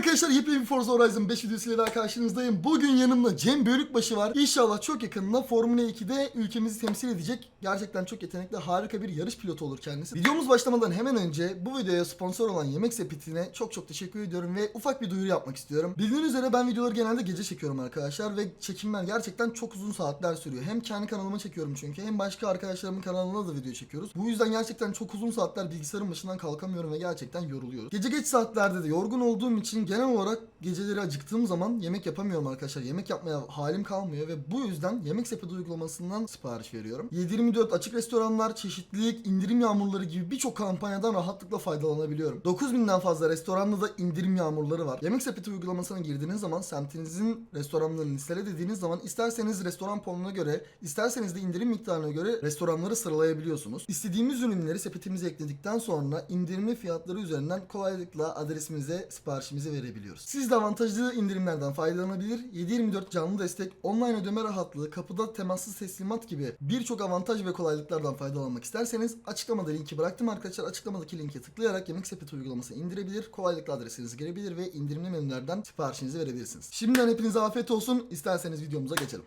arkadaşlar yepyeni bir Forza Horizon 5 videosuyla daha karşınızdayım. Bugün yanımda Cem Bölükbaşı var. İnşallah çok yakında Formula 2'de ülkemizi temsil edecek. Gerçekten çok yetenekli, harika bir yarış pilotu olur kendisi. Videomuz başlamadan hemen önce bu videoya sponsor olan Yemek Sepeti'ne çok çok teşekkür ediyorum ve ufak bir duyuru yapmak istiyorum. Bildiğiniz üzere ben videoları genelde gece çekiyorum arkadaşlar ve çekimler gerçekten çok uzun saatler sürüyor. Hem kendi kanalıma çekiyorum çünkü hem başka arkadaşlarımın kanalına da video çekiyoruz. Bu yüzden gerçekten çok uzun saatler bilgisayarın başından kalkamıyorum ve gerçekten yoruluyoruz. Gece geç saatlerde de yorgun olduğum için genel olarak geceleri acıktığım zaman yemek yapamıyorum arkadaşlar. Yemek yapmaya halim kalmıyor ve bu yüzden Yemek Sepeti uygulamasından sipariş veriyorum. 7/24 açık restoranlar, çeşitlilik, indirim yağmurları gibi birçok kampanyadan rahatlıkla faydalanabiliyorum. 9000'den fazla restoranda da indirim yağmurları var. Yemek Sepeti uygulamasına girdiğiniz zaman semtinizin restoranlarını listele dediğiniz zaman isterseniz restoran puanına göre, isterseniz de indirim miktarına göre restoranları sıralayabiliyorsunuz. İstediğimiz ürünleri sepetimize ekledikten sonra indirimli fiyatları üzerinden kolaylıkla adresimize siparişimizi verebiliyoruz. Siz de avantajlı indirimlerden faydalanabilir, 7/24 canlı destek, online ödeme rahatlığı, kapıda temassız teslimat gibi birçok avantaj ve kolaylıklardan faydalanmak isterseniz açıklamada linki bıraktım arkadaşlar. Açıklamadaki linke tıklayarak Yemek Sepeti uygulamasını indirebilir, kolaylıkla adresinizi girebilir ve indirimli menülerden siparişinizi verebilirsiniz. Şimdiden hepinize afiyet olsun. İsterseniz videomuza geçelim.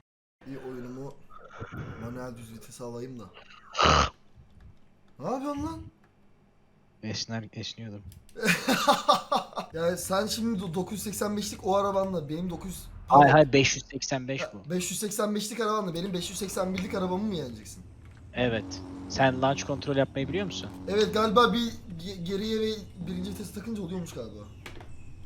Bir oyunumu manuel düz vitese alayım da. Ne yapıyorsun lan? Esner, esniyordum. yani sen şimdi 985'lik o arabanla benim 900 Hayır hayır 585 bu. 585'lik arabanla benim 581'lik arabamı mı yeneceksin? Evet. Sen launch kontrol yapmayı biliyor musun? Evet galiba bir ge- geriye ve birinci vitesi takınca oluyormuş galiba.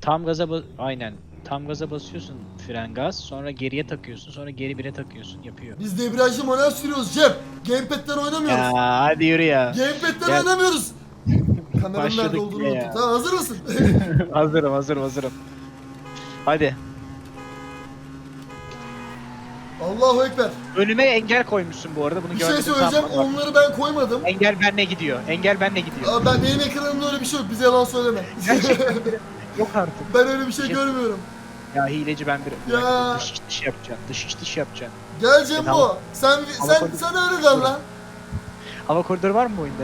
Tam gaza ba- aynen. Tam gaza basıyorsun fren gaz, sonra geriye takıyorsun, sonra geri bire takıyorsun, yapıyor. Biz debriyajlı manuel sürüyoruz Cem. Gamepad'den oynamıyoruz. Ya hadi yürü ya. Gamepad'den Gel. oynamıyoruz. Kameranın nerede Başladık olduğunu unuttum. Tamam hazır mısın? hazırım, hazırım, hazırım. Hadi. Allahu Ekber. Önüme engel koymuşsun bu arada. Bunu Bir gördüm. şey söyleyeceğim. Onları ben koymadım. Engel benle gidiyor. Engel benle gidiyor. Aa, ben benim ekranımda öyle bir şey yok. Bize yalan söyleme. Gerçekten Yok artık. ben öyle bir şey Şey- görmüyorum. Ya hileci ben bir, Ya. dış dış yapacağım. Dış dış yapacağım. Gel Cembo. Tamam. Sen sen sen öyle der lan. Hava koridoru var mı bu oyunda?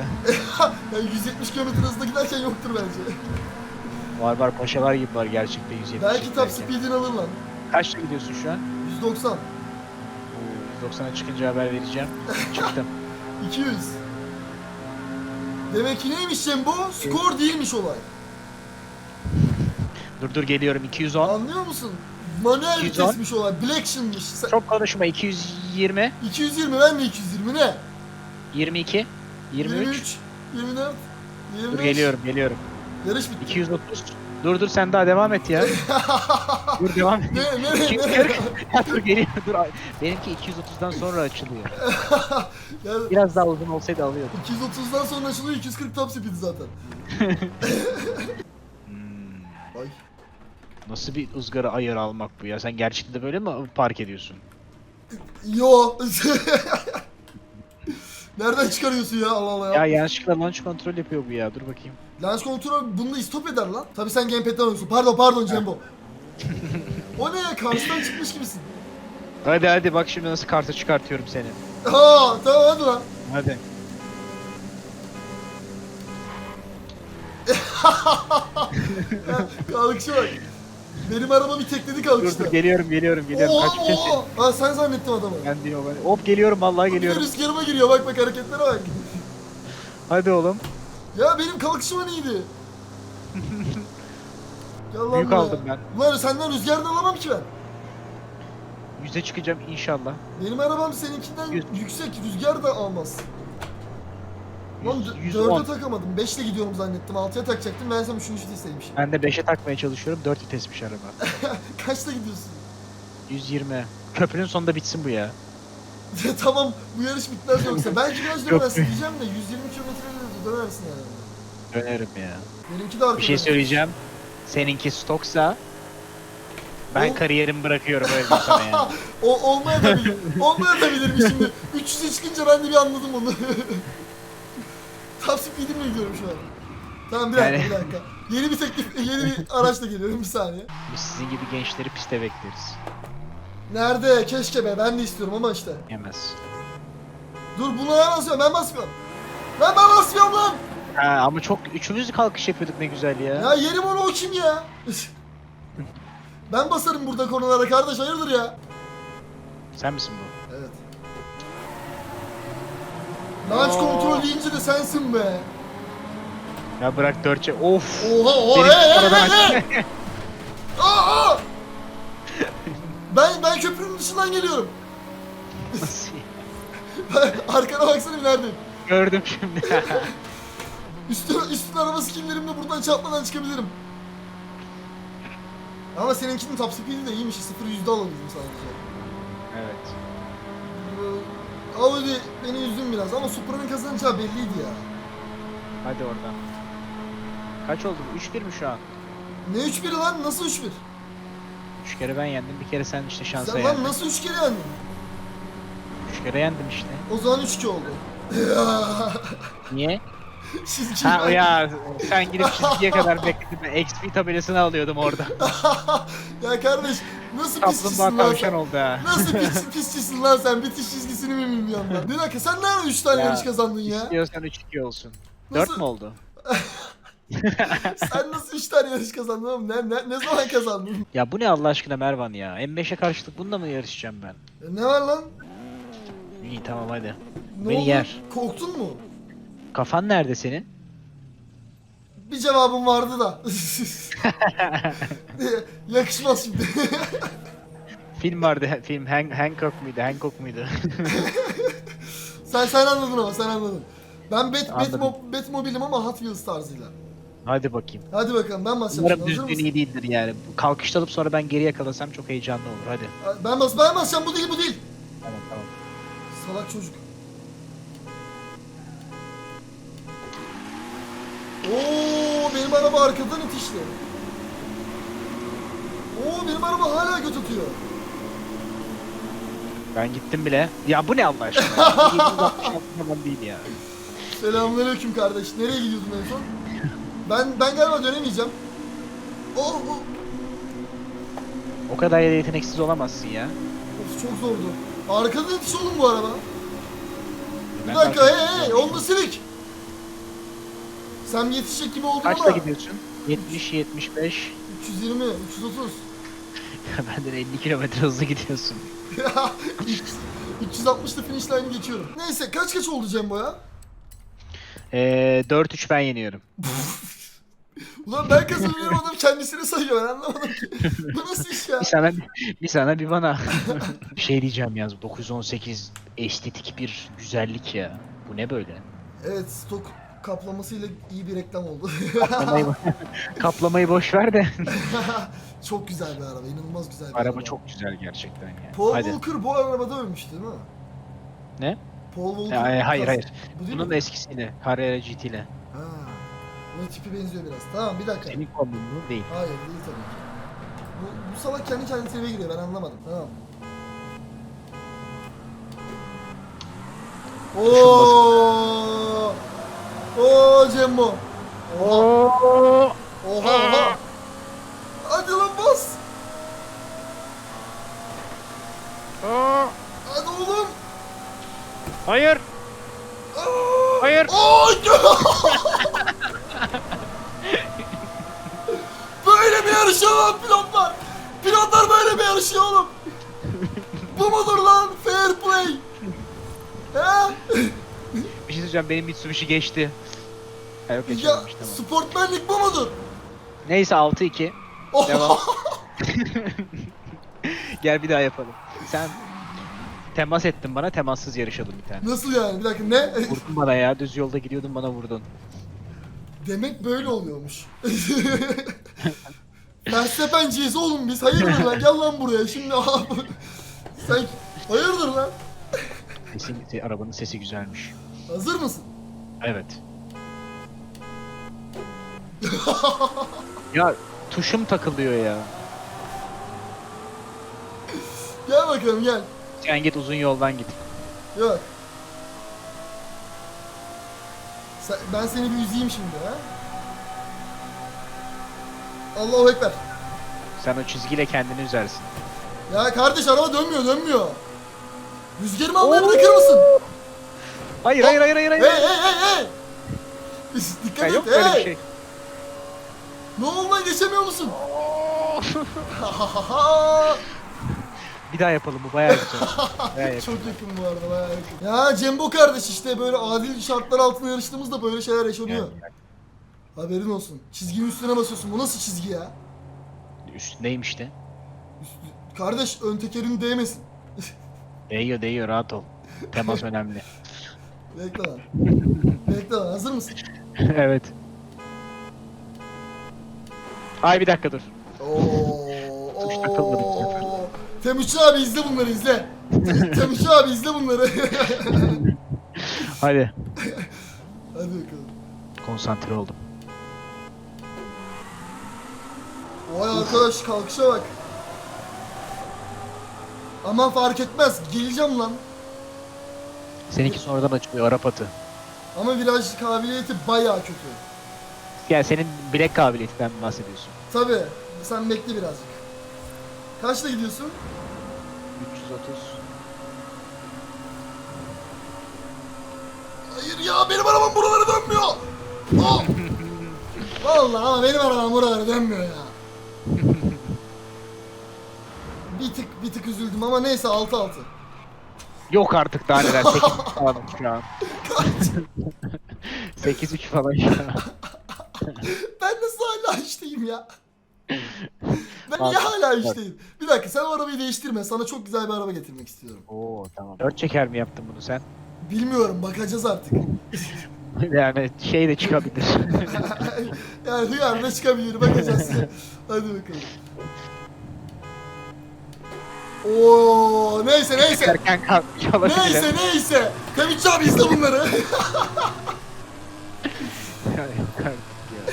Ya 170 km hızla giderken yoktur bence. Var var paşalar gibi var gerçekten 170. Belki top giderken. speed'in alır lan. Kaçta gidiyorsun şu an? 190. Oo, 190'a çıkınca haber vereceğim. Çıktım. 200. Demek ki neymiş Cembo? Skor değilmiş olay. dur dur geliyorum 210. Anlıyor musun? Manuel 210. vitesmiş olay. Blaction'mış. Sen- Çok konuşma 220, 220 ben de 220 ne? 22, 23. 23, 24, 25. Dur geliyorum geliyorum. Yarış bitti. 230. Dur dur sen daha devam et ya. dur devam et. Ne ne ne? 240. Ya dur geliyor dur. Benimki 230'dan sonra açılıyor. Ya, Biraz daha uzun olsaydı alıyordum. 230'dan sonra açılıyor 240 top speed zaten. Hmm, Ay. nasıl bir ızgara ayarı almak bu ya? Sen gerçekten de böyle mi park ediyorsun? Yo. Nereden çıkarıyorsun ya Allah Allah Ya ya. yanlışlıkla launch kontrol yapıyor bu ya. Dur bakayım. Lens kontrol bunu istop eder lan. Tabi sen gamepad'den oynuyorsun. Pardon pardon Cembo. o ne ya? Karşıdan çıkmış gibisin. Hadi hadi bak şimdi nasıl kartı çıkartıyorum seni. Ha tamam hadi lan. Hadi. Kalkışa bak. Benim araba bir tekledi Dur kalkışta. dur geliyorum geliyorum geliyorum. Oha, vites? oha. Ha sen zannettim adamı. Ben diyor ben. Hop geliyorum vallahi Bir de geliyorum. rüzgarıma giriyor bak bak hareketlere bak. Hadi oğlum. Ya benim kalkışıma neydi? Gel lan Büyük buraya. aldım ben. Ulan senden rüzgarını alamam ki ben. Yüze çıkacağım inşallah. Benim arabam seninkinden Yüz. yüksek rüzgar da almaz. D- yüz dörde on. takamadım. Beşle gidiyorum zannettim. Altıya takacaktım. Ben sana üçüncü vitesteymişim. Ben de 5'e takmaya çalışıyorum. 4 vitesmiş araba. Kaçta gidiyorsun? 120. Köprünün sonunda bitsin bu ya. tamam bu yarış bitmez yoksa. Belki biraz dönersin diyeceğim de 120 kilometre dönersin yani. Dönerim ya. Benimki de arkada. Bir şey söyleyeceğim. Seninki stoksa ben O- kariyerimi bırakıyorum öyle sana ya. O olmaya da bilir. olmaya da bilirmiş şimdi. 300'e çıkınca ben de bir anladım onu. Top speed'imle gidiyorum şu an. Tamam bir dakika Yani- bir dakika. Yeni bir teklif, yeni bir araçla geliyorum bir saniye. Biz sizin gibi gençleri piste bekleriz. Nerede? Keşke be ben de istiyorum ama işte. Yemez. Dur ben basıyorum ben basmıyorum. Lan ben basmıyorum lan. Ha, ama çok üçümüz kalkış yapıyorduk ne güzel ya. Ya yerim onu o kim ya? Ben basarım burada konulara kardeş hayırdır ya? Sen misin bu? Launch kontrol deyince de sensin be. Ya bırak dörtçe. Of. Oha oha Benim hey hey aradan hey hey. Aa, aa! Ben ben köprünün dışından geliyorum. Nasıl ya? Arkana baksana bir. Gördüm şimdi. Üstün, üstün araba skilllerimle buradan çarpmadan çıkabilirim. Ama seninkinin top speed'i de iyiymiş. 0 yüzde alabildim sadece. evet. Ee, Audi beni üzdün biraz ama Supra'nın kazanacağı belliydi ya. Hadi oradan. Kaç oldu? 3-1 mi şu an? Ne 3-1 lan? Nasıl 3-1? 3 kere ben yendim. Bir kere sen işte şansa Sen yendin. lan nasıl 3 kere yendin? 3 kere yendim işte. O zaman 3-2 oldu. Niye? Çizgi Ha ya sen gidip çizgiye kadar bekledin. XP tabelasını alıyordum orada. ya kardeş nasıl Kaplumbağa pisçisin lan tavşan sen? oldu ha. Nasıl pis, pisçisin lan sen? Bitiş çizgisini mi bilmiyorum ben. Bir dakika sen nerede 3 tane Ya, yarış kazandın ya? İstiyorsan 3-2 olsun. Nasıl? 4 mü oldu? Sen nasıl 3 tane yarış kazandın oğlum? Ne, ne, ne zaman kazandın? Ya bu ne Allah aşkına Mervan ya? M5'e karşılık bununla mı yarışacağım ben? E, ne var lan? İyi tamam hadi. Ne Beni oldu? yer. Korktun mu? Kafan nerede senin? Bir cevabım vardı da. Yakışmaz şimdi. Film vardı. Film Han Hancock muydu? Hancock muydu? sen sen anladın ama sen anladın. Ben Bet, Anladım. Batmo- Batmobile'im ama Hot Wheels tarzıyla. hadi bakayım. Hadi bakalım ben basacağım. Umarım düzgün iyi değildir yani. Kalkışta alıp sonra ben geri yakalasam çok heyecanlı olur. Hadi. Ben bas ben basacağım bu değil bu değil. Tamam tamam. Salak çocuk. Oo benim araba arkadan itişli. Oo benim araba hala göt atıyor. Ben gittim bile. Ya bu ne Allah aşkına? 766 falan değil ya. Selamünaleyküm kardeş. Nereye gidiyordun en son? Ben ben galiba dönemeyeceğim. Oh, oh. O kadar yeteneksiz olamazsın ya. Of çok zordu. Arkada yetiş oğlum bu araba. Bir Ben dakika hey hey Honda Civic. Sen yetişecek gibi oldun Kaçta ama. gidiyorsun? 70, 75. 320, 330. Benden 50 kilometre hızlı gidiyorsun. 360'da finish line'ı geçiyorum. Neyse kaç kaç oldu Cembo ya? Ee, 4-3 ben yeniyorum. Ulan ben kazanıyorum adam kendisini sayıyor ben anlamadım ki. Bu nasıl iş ya? Bir sana bir sana bir bana. bir şey diyeceğim yaz 918 estetik bir güzellik ya. Bu ne böyle? Evet stok kaplamasıyla iyi bir reklam oldu. Kaplamayı, kaplamayı boş ver de. çok güzel bir araba, inanılmaz güzel bir araba. Araba çok güzel gerçekten ya. Paul Hadi. Walker bu arabada ölmüş değil mi? Ne? Paul Walker. Ya, hayır kas- hayır. Bu Bunun mi? eskisiyle. Carrera GT ile. Ha. Bunun tipi benziyor biraz. Tamam bir dakika. Senin kombin bu değil. Hayır değil tabii ki. Bu, bu salak kendi kendine tribe giriyor ben anlamadım. Tamam. Oo! Oo Cembo. Oha. Oo! Oha oha. Hadi lan bas. Oo! Hadi oğlum. Hayır! Aa! Hayır! Ay! böyle mi yarışıyor lan pilotlar? Pilotlar böyle mi yarışıyor oğlum? Bu mudur lan fair play? He? Bir şey söyleyeceğim benim Mitsubishi geçti. Ha yok Ya geçememiş tamam. sportmenlik bu mudur? Neyse 6-2. Oh! Devam. Gel bir daha yapalım. Sen temas ettin bana temassız yarışalım bir tane. Nasıl yani? Bir dakika ne? Vurdun bana ya düz yolda gidiyordun bana vurdun. Demek böyle oluyormuş. Verstappen'ciyiz oğlum biz. Hayırdır lan? Gel lan buraya. Şimdi abi. Sen hayırdır lan? Sesin, se- arabanın sesi güzelmiş. Hazır mısın? Evet. ya tuşum takılıyor ya. Gel bakalım gel. Sen git uzun yoldan git. Yok. Sen, ben seni bir üzeyim şimdi ha. Allahu Ekber. Sen o çizgiyle kendini üzersin. Ya kardeş araba dönmüyor dönmüyor. Rüzgarımı almaya bırakır mısın? Hayır hayır hayır hayır hayır. Hey hey hey hey. Ya Dikkat et yok böyle hey. bir şey. Ne oldu lan geçemiyor musun? Bir daha yapalım bu bayağı güzel. Bayağı Çok yakın bu arada bayağı yakın. Ya Cembo kardeş işte böyle adil şartlar altında yarıştığımızda böyle şeyler yaşanıyor. Haberin olsun. Çizginin üstüne basıyorsun. Bu nasıl çizgi ya? Üstündeyim işte. Üstü- Kardeş ön tekerin değmesin. Değiyor değiyor rahat ol. Temas önemli. Bekle lan. Bekle lan. Hazır mısın? evet. Ay bir dakika dur. Oo, Kuş takılmadı bu oo. Temuçin abi izle bunları izle. Temuçin abi izle bunları. Hadi. Hadi bakalım. Konsantre oldum. Vay arkadaş kalkışa bak. Aman fark etmez. Geleceğim lan. Seninki sonradan açılıyor Arap atı. Ama viraj kabiliyeti bayağı kötü. Yani senin bilek kabiliyetinden mi bahsediyorsun? Tabi. Sen bekle birazcık. Kaçta gidiyorsun? 330. Hayır ya benim arabam buralara dönmüyor. Aa! Vallahi ama benim arabam buralara dönmüyor ya. bir tık bir tık üzüldüm ama neyse 6-6. Yok artık daha neler 8 falan şu an. 8-3 falan şu an. Ben nasıl hala işteyim ya? Ben niye hala işteyim? Bir dakika sen o arabayı değiştirme. Sana çok güzel bir araba getirmek istiyorum. Oo tamam. 4 çeker mi yaptın bunu sen? Bilmiyorum bakacağız artık. yani şey de çıkabilir. yani hıyar da çıkabilir bakacağız. Hadi bakalım. Oo neyse neyse. Erken kalkmış olabilir. Neyse neyse. Temiş abi izle bunları.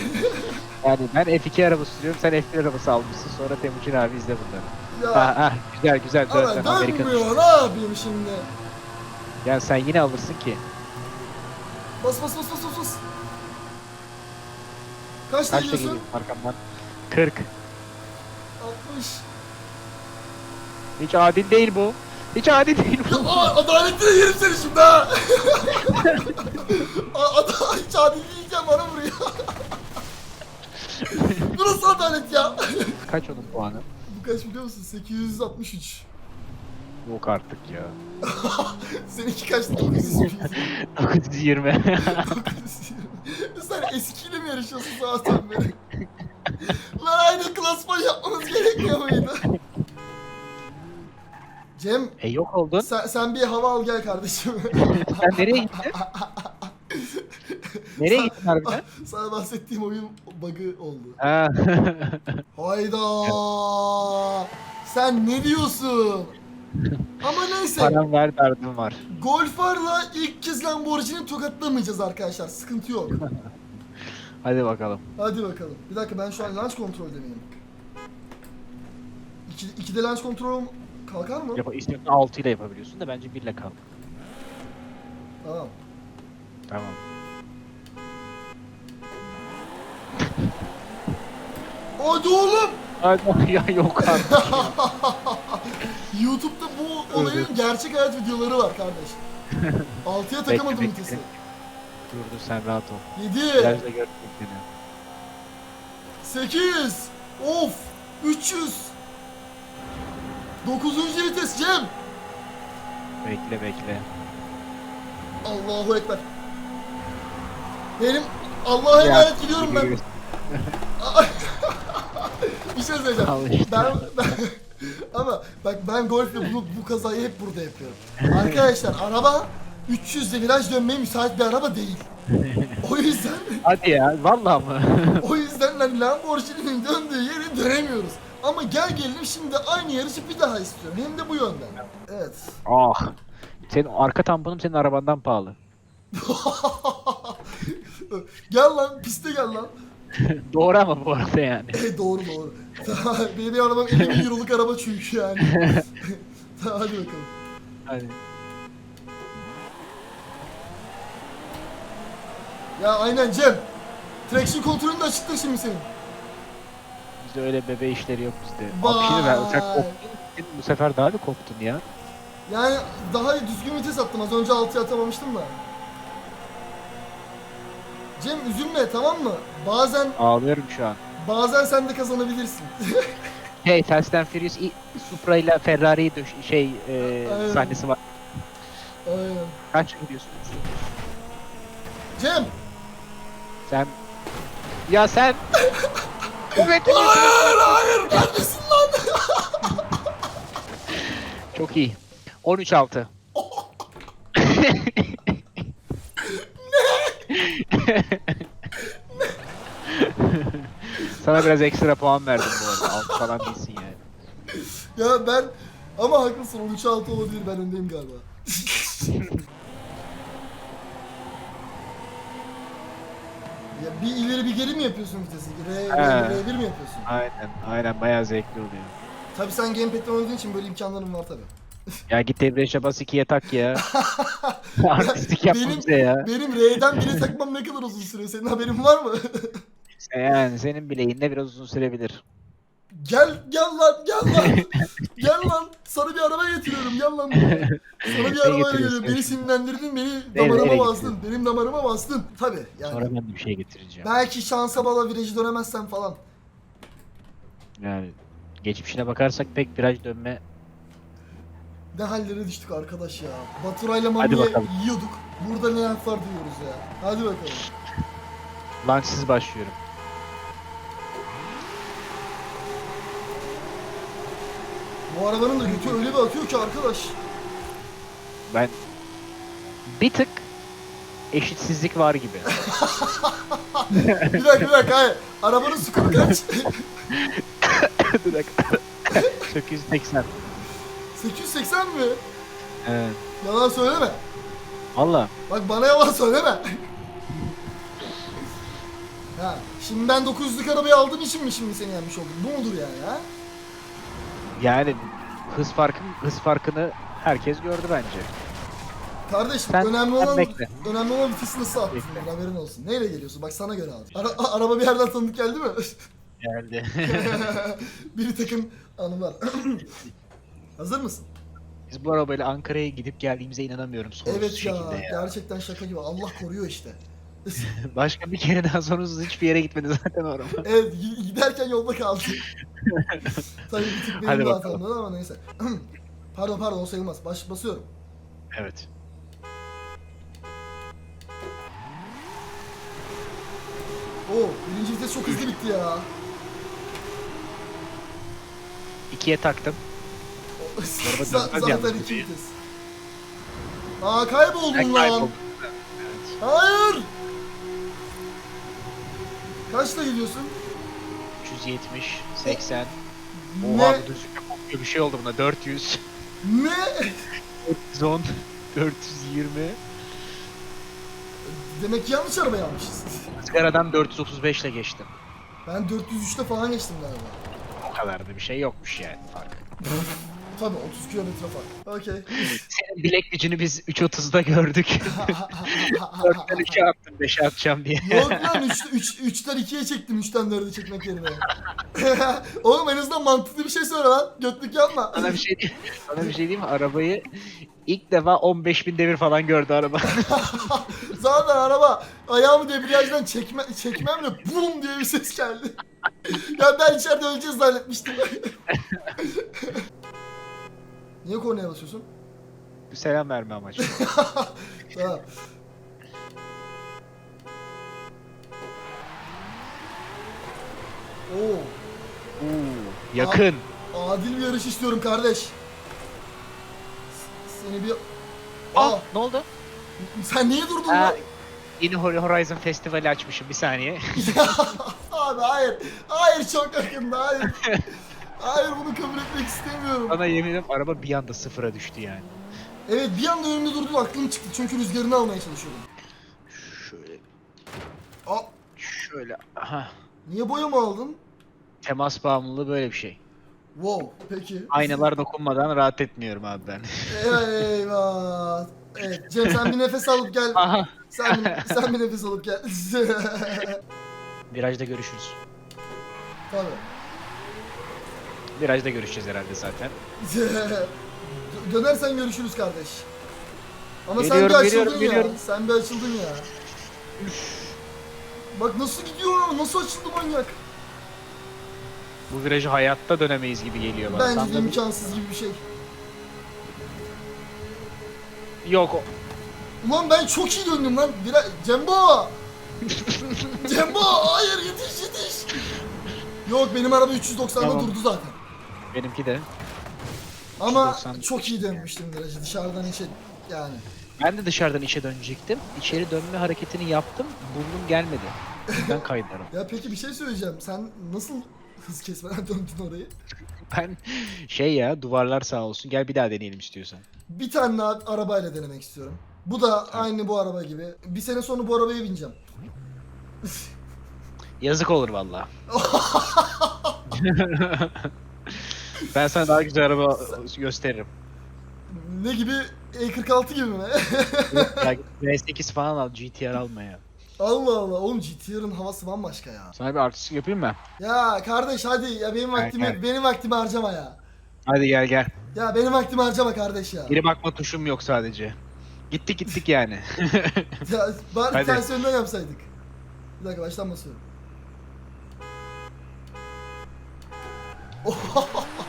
Yani ben F2 araba sürüyorum, sen F1 arabası almışsın. Sonra Temuçin abi izle bunları. Ha, ya ha, güzel güzel. Dön ama Amerikan. dönmüyor ne yapayım şimdi? Yani sen yine alırsın ki. Bas bas bas bas bas bas. Kaçta Kaçta gidiyorsun? arkamdan? 40. 60. Hiç adil değil bu. Hiç adil değil bu. aa, adaletli yerim seni şimdi ha. Ada hiç adil diyeceğim bana vuruyor. Bu nasıl adalet ya? Kaç onun puanı? Bu kaç biliyor musun? 863. Yok artık ya. Seninki kaçtı? 920. 920. 920. Sen eskiyle mi yarışıyorsun zaten beri? Lan aynı klasman yapmamız gerekmiyor muydu? Cem e yok oldun. sen, sen bir hava al gel kardeşim. Sen nereye gittin? nereye gittin harbiden? Sana bahsettiğim oyun bug'ı oldu. Ha. Hayda! Sen ne diyorsun? Ama neyse. Param ver derdim var. Golfar'la ilk kez Lamborghini tokatlamayacağız arkadaşlar. Sıkıntı yok. Hadi bakalım. Hadi bakalım. Bir dakika ben şu an launch kontrol deneyeyim. İki, ikide launch kontrol kalkar mı? Yap istiyorsan 6 ile yapabiliyorsun da bence 1 ile kal. Tamam. Tamam. Hadi oğlum! Hadi ya yok artık. YouTube'da bu olayın gerçek hayat videoları var kardeş. 6'ya takamadım Bekle, vitesi. bekle. Dur dur sen rahat ol. 7 Virajda gördüm seni. 8 Of 300 9. vites Cem Bekle bekle. Allahu Ekber Benim Allah'a emanet gidiyorum ben Bir şey söyleyeceğim Al işte. ben, ben Ama bak ben golfle bu, bu kazayı hep burada yapıyorum Arkadaşlar araba 300'de viraj dönmeye müsait bir araba değil O yüzden Hadi ya vallahi mı? O yüzden hani Lamborghini'nin döndüğü yere dönemiyoruz. Ama gel gelelim şimdi aynı yarışı bir daha istiyorum. Hem de bu yönden. Evet. ah. Senin arka tamponum senin arabandan pahalı. gel lan piste gel lan. Doğru ama bu arada yani. E, doğru doğru. Benim arabam 50 bin euroluk araba çünkü yani. Hadi bakalım. Hadi. Ya aynen Cem. Traction kontrolünü de açıktır şimdi senin. Bizde öyle bebe işleri yok bizde. Vay. Abi şimdi ben sen koptun. Bu sefer daha da koptun ya. Yani daha düzgün vites attım. Az önce 6'ya atamamıştım da. Cem üzülme tamam mı? Bazen Ağlıyorum şu an. bazen sen de kazanabilirsin. Hey Fast and Furious i- Supra ile Ferrari döş- şey e, Aynen. sahnesi var. Aynen. Kaç gidiyorsun? Cem! Sen ya sen Evet. Hayır hayır neredesin lan? Çok iyi. 13 6. Sana biraz ekstra puan verdim bu arada. Alt falan değilsin yani. Ya ben ama haklısın 13-6 olabilir ben öndeyim galiba. ya bir ileri bir geri mi yapıyorsun vitesi? R, R, He. R1 mi yapıyorsun? Aynen, aynen bayağı zevkli oluyor. Tabi sen gamepad'den oynadığın için böyle imkanların var tabi. Ya git debriyaja bas ikiye tak ya. Artistik yapma benim- bize ya. Benim R'den 1'e takmam ne kadar uzun sürüyor? Senin haberin var mı? Yani senin bileğinde biraz uzun sürebilir. gel gel lan gel lan. gel lan. Sana bir araba getiriyorum gel lan. Sana bir getiriyorsun geliyorum. Beni sinirlendirdin, beni nereye damarıma bastın. Benim damarıma bastın. Tabi yani. Sonra ben de bir şey getireceğim. Belki şansa bala virajı dönemezsem falan. Yani geçmişine bakarsak pek viraj dönme Ne hallere düştük arkadaş ya. Baturay'la Mami'ye bakalım. yiyorduk. Burada ne laflar duyuyoruz ya. Hadi bakalım. Launchsız başlıyorum. Bu arabanın da götü öyle bir akıyor ki arkadaş. Ben bir tık eşitsizlik var gibi. Bir dakika bir dakika hayır. Arabanın skoru kaç? Bir dakika. 880. 880 mi? Evet. Yalan söyleme. Valla. Bak bana yalan söyleme. ha, şimdi ben 900'lük arabayı aldığım için mi şimdi seni yenmiş oldum? Bu mudur yani ha? Yani hız farkın hız farkını herkes gördü bence. Kardeşim Sen- önemli sen olan bekle. önemli olan vitesi nasıl attın Bekle. haberin olsun. Neyle geliyorsun? Bak sana göre aldım. Ara- a- araba bir yerden tanıdık geldi mi? Geldi. bir takım anılar. Hazır mısın? Biz bu arabayla Ankara'ya gidip geldiğimize inanamıyorum sorunsuz evet ya, şekilde ya. gerçekten şaka gibi. Allah koruyor işte. Başka bir kere daha sorunsuz hiçbir yere gitmedi zaten o araba. Evet gi- giderken yolda kaldı. Tabii bir tık benim de hatamdan ama neyse. pardon pardon o sayılmaz. Baş, basıyorum. Evet. Oo birinci vites çok hızlı bitti ya. İkiye taktım. O- araba Z- dönmez zaten iki vites. Aa kayboldun lan. Hayır. Kaçta gidiyorsun? 370, 80. Ne? Oha bu düzlükte kopuyor bir şey oldu buna. 400, Ne? 410, 420. Demek ki yanlış arabayı almışız. Izgaradan 435 ile geçtim. Ben 403'te falan geçtim galiba. O kadar da bir şey yokmuş yani fark. Tabii 30 kilometre fark. Okey. Senin bilek gücünü biz 3.30'da gördük. 4'ten 3'e attım 5'e atacağım diye. Yok lan 3, 3, 3'ten 2'ye çektim 3'ten 4'e çekmek yerine. Oğlum en azından mantıklı bir şey söyle lan. Götlük yapma. Sana bir şey sana bir şey diyeyim mi? Arabayı ilk defa 15 bin devir falan gördü araba. Zaten araba ayağımı debriyajdan çekme, çekmemle bum diye bir ses geldi. ya ben içeride öleceğiz zannetmiştim. Niye kornaya basıyorsun? Selam verme amacı. Tamam. Oo, Oo, yakın. adil bir yarış istiyorum kardeş. Seni bir... Aa, Aa, ne oldu? sen niye durdun Aa, lan? yeni Horizon Festivali açmışım bir saniye. Abi hayır. Hayır çok yakında hayır. hayır bunu kabul etmek istemiyorum. Sana yemin ederim araba bir anda sıfıra düştü yani. Evet bir anda önümde durdun aklım çıktı çünkü rüzgarını almaya çalışıyordum. Şöyle, Aa şöyle. Aha. niye boyama aldın? Temas bağımlılığı böyle bir şey. Wow peki. Aynalar dokunmadan rahat etmiyorum abi ben. Eyvah. Evet Cem sen bir nefes alıp gel. Aha. Sen sen bir nefes alıp gel. Virajda görüşürüz. Tabii. Virajda görüşeceğiz herhalde zaten. Dö- Dönersen görüşürüz kardeş. Ama sen Geliyorum, bir açıldın geliyorum, ya. Sen bir açıldın ya. Bak nasıl gidiyor nasıl açıldı manyak. Bu virajı hayatta dönemeyiz gibi geliyor bana. Bence Tam de da- imkansız gibi bir şey. Yok o- Ulan ben çok iyi döndüm lan. Vira... Cembo! Cembo! Hayır yetiş yetiş! Yok benim araba 390'da Tamam. durdu zaten. Benimki de. Ama 390. çok iyi dönmüştüm virajı dışarıdan içe yani. Ben de dışarıdan içe dönecektim. İçeri dönme hareketini yaptım. Burnum gelmedi. Ben kaydarım. Ya peki bir şey söyleyeceğim. Sen nasıl hız kesmeden döndün orayı? Ben şey ya duvarlar sağ olsun. Gel bir daha deneyelim istiyorsan. Bir tane daha arabayla denemek istiyorum. Bu da aynı bu araba gibi. Bir sene sonra bu arabaya bineceğim. Yazık olur valla. ben sana daha güzel araba gösteririm. Ne gibi? E46 gibi mi? Ya V8 falan al GTR alma ya. Allah Allah. Oğlum GTR'ın havası bambaşka ya. Sana bir artistik yapayım mı? Ya kardeş hadi ya benim Gel, vaktimi gel. benim vaktimi harcama ya. Hadi gel gel. Ya benim vaktimi harcama kardeş ya. Geri bakma tuşum yok sadece. Gittik gittik yani. Ya bari Hadi. ters yönden yapsaydık. Bir dakika baştan basıyorum.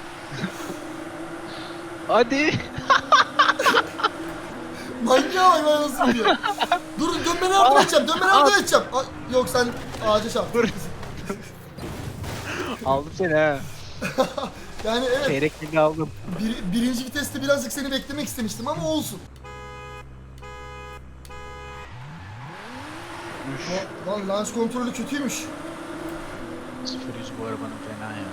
Hadi. Manyağa bak ben nasıl gidiyor. Dur Al. edeceğim. Dönmene yardım edeceğim. Ay, yok sen ağaca çarp. Dur. Aldım seni ha. Yani evet Çeyrek milli aldım. bir- birinci viteste birazcık seni beklemek istemiştim ama olsun. Lan- Lan launch kontrolü kötüymüş. 0 100 bu arabanın fena ya.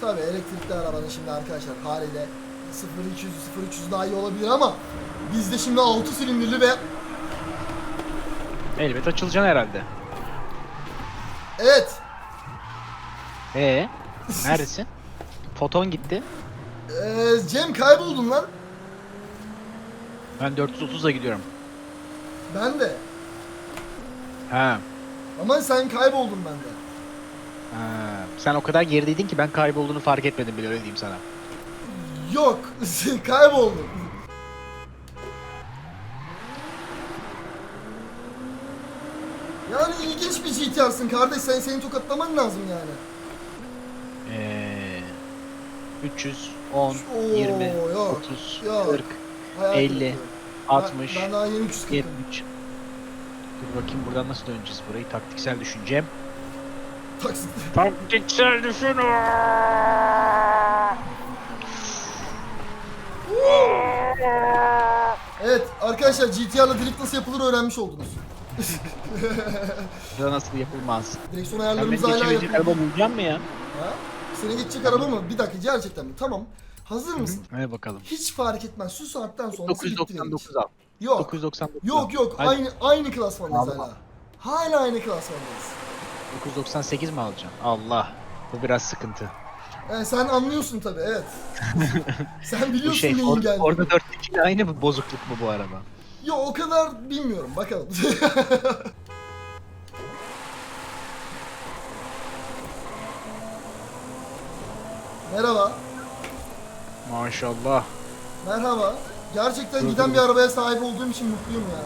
Tabi elektrikli arabanın şimdi arkadaşlar haliyle 0200 0300 daha iyi olabilir ama bizde şimdi 6 silindirli ve Elbet açılacaksın herhalde. evet Ee, neredesin? Foton gitti. Eee Cem kayboldun lan. Ben 430'la gidiyorum. Ben de. Ha. Ama sen kayboldun bende. ha. Sen o kadar gerideydin ki ben kaybolduğunu fark etmedim bile öyle diyeyim sana. Yok kayboldun. Yani ilginç bir GTR'sın kardeş. Sen seni tokatlaman lazım yani. Ee, 300, 10, Oo, 20, yok, 30, yok. 40, Hayal 50, kırıklığı. 60, Ben, ben daha yeni 340'ım. 73. Dur bakayım buradan nasıl döneceğiz burayı taktiksel düşüneceğim. Taksit. Taktiksel düşün. Evet arkadaşlar GTR'la drift nasıl yapılır öğrenmiş oldunuz. Burada nasıl yapılmaz? Direksiyon Sen beni ayarlarımız hala geçebilecek yapılıyor. araba bulacak mı ya? Ha? Seni geçecek araba mı? Bir dakika gerçekten mi? Tamam. Hazır mısın? Hadi bakalım. Hiç fark etmez. Şu saatten sonra bitti benim için. 999 al. Yok. 999 Yok yok. Hadi. Aynı aynı klasmandayız Aldım. hala. Hala aynı klasmandayız. 998 mi alacaksın? Allah. Bu biraz sıkıntı. Yani sen anlıyorsun tabii evet. sen Bu biliyorsun şey neyin Ford, geldiğini. Ford'da 4 aynı mı bozukluk mu bu araba? Yo o kadar bilmiyorum bakalım. Merhaba. Maşallah. Merhaba. Gerçekten Dur, giden dur, bir arabaya sahip olduğum için mutluyum ya.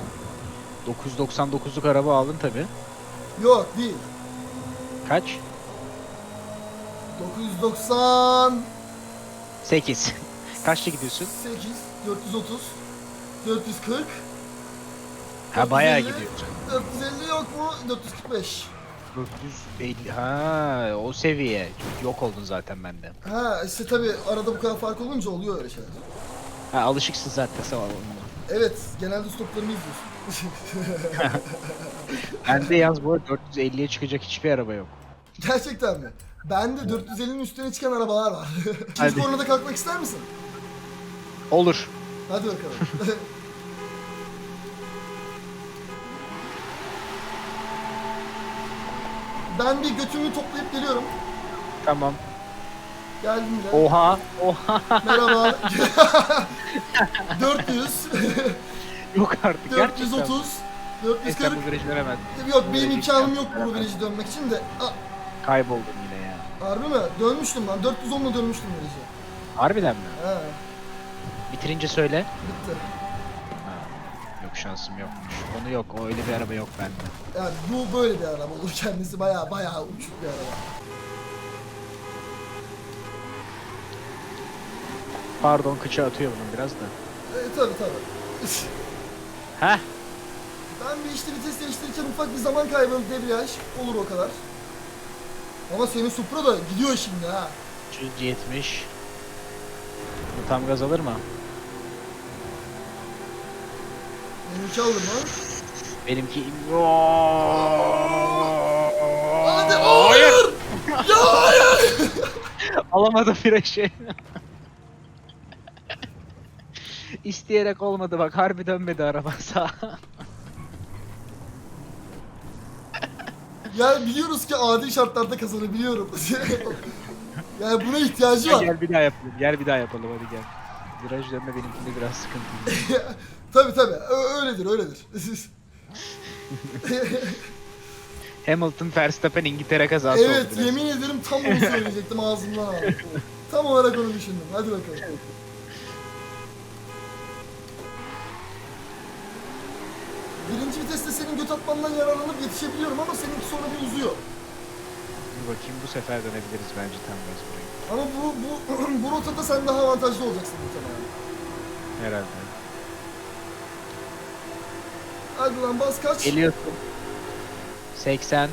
999'luk araba aldın tabi. Yok değil. Kaç? 990 8. Kaçta gidiyorsun? 8 430 440 Ha bayağı 450. gidiyorsun. 450 yok mu? 445. 450 ha o seviye. Yok oldun zaten bende. Ha işte tabi arada bu kadar fark olunca oluyor öyle şeyler. Ha alışıksın zaten sağ ol. Evet genelde stoplarımı izliyorsun. Bende yalnız bu arada 450'ye çıkacak hiçbir araba yok. Gerçekten mi? Bende 450'nin üstüne çıkan arabalar var. İkinci Hadi. kornada kalkmak ister misin? Olur. Hadi bakalım. ben bir götümü toplayıp geliyorum. Tamam. Geldim bile. Oha. Oha. Merhaba. 400. yok artık gerçekten. 430. Neyse 440. bu virajı dönemez. Yok benim imkanım yok bu virajı dönmek için de. Aa, Kayboldum yine. Harbi mi? Dönmüştüm ben. 410'la dönmüştüm böylece. Harbiden mi? He, Bitirince söyle. bitti. Yok şansım yokmuş. Onu yok. O öyle bir araba yok bende. Yani bu böyle bir araba olur kendisi baya baya uçuk bir araba. Pardon kıça atıyor bunun biraz da. E, tabi tabi. Heh. ben bir işte vites değiştirirken ufak bir zaman kaybı debriyaj olur o kadar. Ama senin Supra da gidiyor şimdi ha. 370. Bu tam gaz alır mı? Benimki alır mı? Benimki... Hadi hayır! ya hayır! Alamadım virajı. İsteyerek olmadı bak harbi dönmedi araba sağa. Yani biliyoruz ki adil şartlarda kazanabiliyorum. yani buna ihtiyacı var. gel bir daha yapalım. Gel bir daha yapalım hadi gel. Viraj dönme benimkinde biraz sıkıntı. tabii tabii. Ö- öyledir öyledir. Hamilton Verstappen İngiltere kazası oldu evet yemin ederim tam onu söyleyecektim ağzımdan aldım. Tam olarak onu düşündüm. Hadi bakalım. Birinci viteste senin göt atmandan yararlanıp yetişebiliyorum ama seninki sonra bir uzuyor. Dur bakayım bu sefer dönebiliriz bence tam gaz burayı. Ama bu bu bu rotada sen daha avantajlı olacaksın muhtemelen. Herhalde. Hadi lan bas kaç. Geliyorsun. 80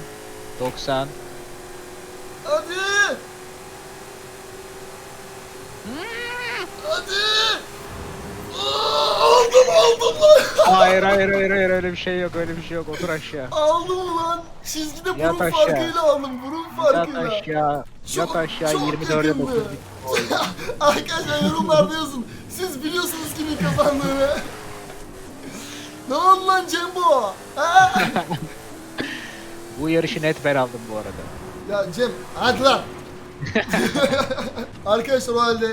90 Hadi. Hadi. Aldım lan. Hayır hayır hayır hayır öyle bir şey yok öyle bir şey yok otur aşağı. Aldım lan. Çizgide Yat burun aşağı. farkıyla aldım. Burun Yat farkıyla. aşağı. Yat aşağı çok 24'e yakındı. 9 Arkadaşlar yorumlarda yazın. Siz biliyorsunuz kimin kazandığını. ne oldu lan Cembo? Ha? Bu yarışı net ben aldım bu arada. ya Cem hadi lan. Arkadaşlar o halde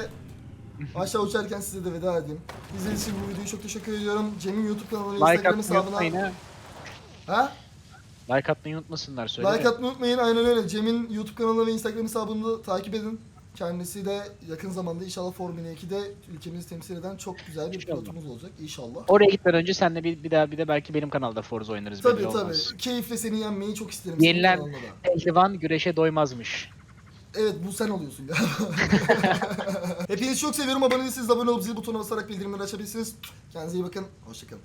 aşağı uçarken size de veda edeyim. İzlediğiniz için bu videoyu çok teşekkür ediyorum. Cem'in YouTube kanalına, Like Instagram hesabına... unutmayın ha. Like atmayı unutmasınlar söyle. Like atmayı unutmayın. Aynen öyle. Cem'in YouTube kanalını ve Instagram hesabını da takip edin. Kendisi de yakın zamanda inşallah Formula 2'de ülkemizi temsil eden çok güzel bir İnşallah. pilotumuz olacak. İnşallah. Oraya gitmeden önce senle bir, bir daha bir de belki benim kanalda Forza oynarız. Tabii tabii. olmaz. Keyifle seni yenmeyi çok isterim. Yenilen pehlivan güreşe doymazmış. Evet bu sen oluyorsun galiba. Hepinizi çok seviyorum. Abone değilseniz abone olup zil butonuna basarak bildirimleri açabilirsiniz. Kendinize iyi bakın. Hoşçakalın.